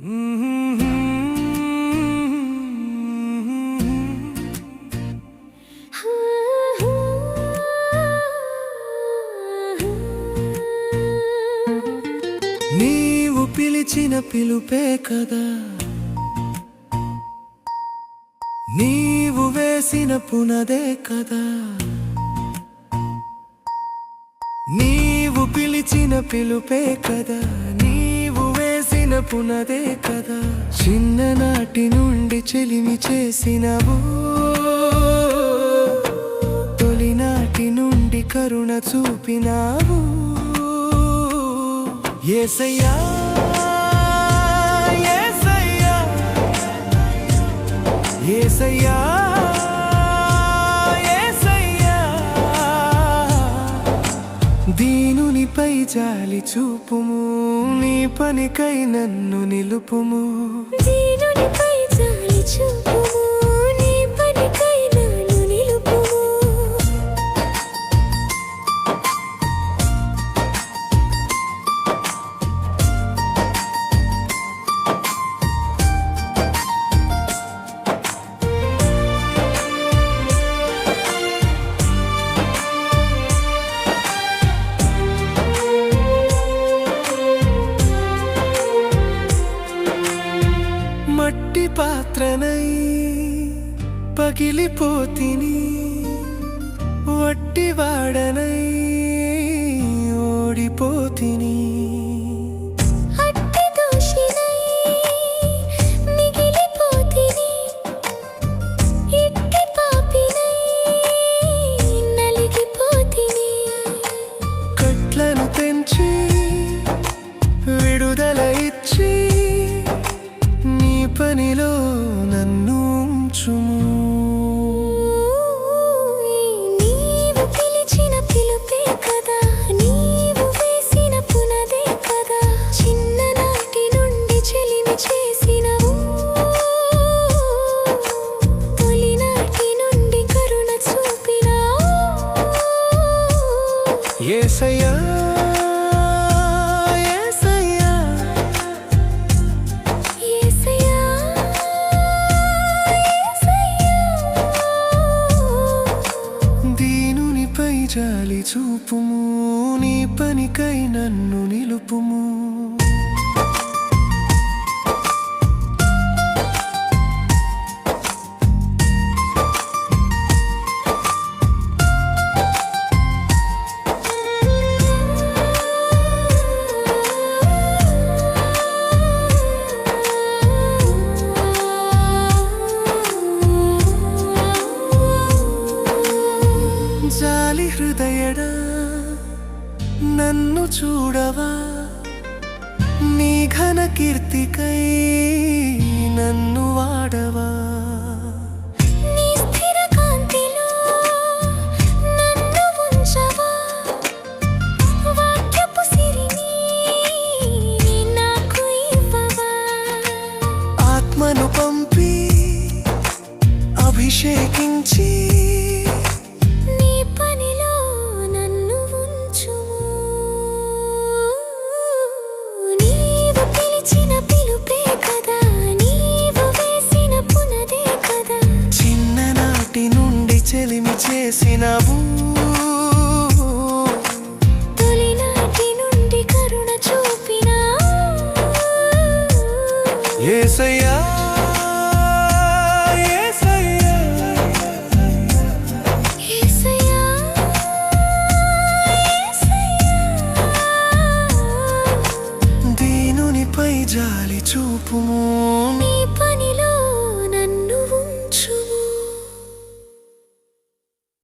Mm-hmm. నీవు పిలిచిన పిలుపే కదా. నీవు వేసిన పునదే కదా. నీవు పిలిచిన పిలుపే కదా. పునదే కదా. చిన్ననాటి నుండి చెలిమి చేసినవు. తొలినాటి నుండి కరుణ చూపినావు. ఏసయ్యా ఏసయ్యా ఏసయ్యా ఏసయ్యా. నీపై జాలి చూపుము నీ పనికై నన్ను నిలుపుము. జాలి చూపు మట్టి పాత్రనై పగిలిపోతిని వట్టి వాడనై ఓడిపోతిని. నన్ను ఉంచుము నీవు జాలి చూపుము నీ పనికై నన్ను నిలుపుము. హృదయడా నన్ను చూడవా? నీ ఘన కీర్తికై నన్ను వాడవా? ఆత్మను పంపి అభిషేకించి చెలిమి చేసినవు. తొలినాటి నుండి కరుణ చూపిన. ఏసయ్యా దీనునిపై జాలి